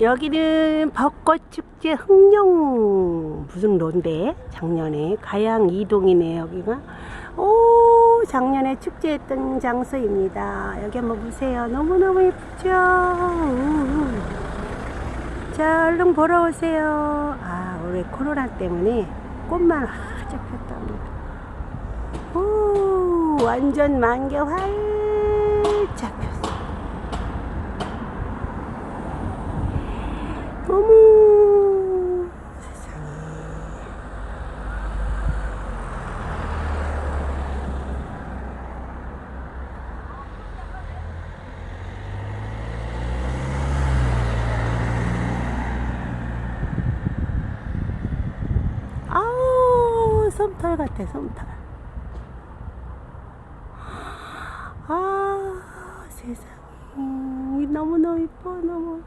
여기는 벚꽃축제 흥룡 무슨 론데 작년에 가양 이동이네 여기가. 오 작년에 축제했던 장소입니다. 여기 한번 보세요. 너무너무 예쁘죠? 우. 자 얼른 보러 오세요. 아 올해 코로나 때문에 꽃만 활짝 폈답니다. 오 완전 만개 활짝 폈 어 어머 세상에. 아우 솜털 같아 솜털 아 세상에. 너무너무 이뻐 너무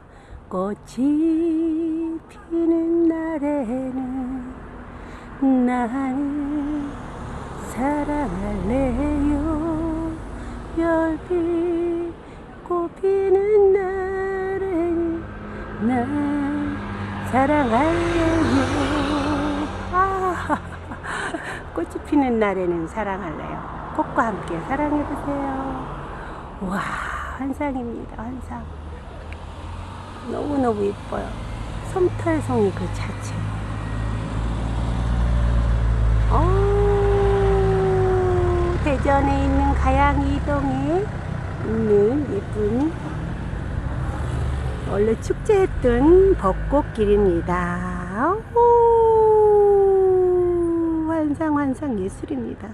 꽃이 피는 날에는 나는 사랑할래요? 별빛 꽃피는 날에는 난 사랑할래요? 아 꽃이 피는 날에는 사랑할래요. 꽃과 함께 사랑해보세요. 와 환상입니다 환상 너무너무 예뻐요. 솜털송이 그 자체. 어, 대전에 있는 가양 이동에 있는 예쁜 원래 축제했던 벚꽃길입니다. 오, 환상 환상 예술입니다.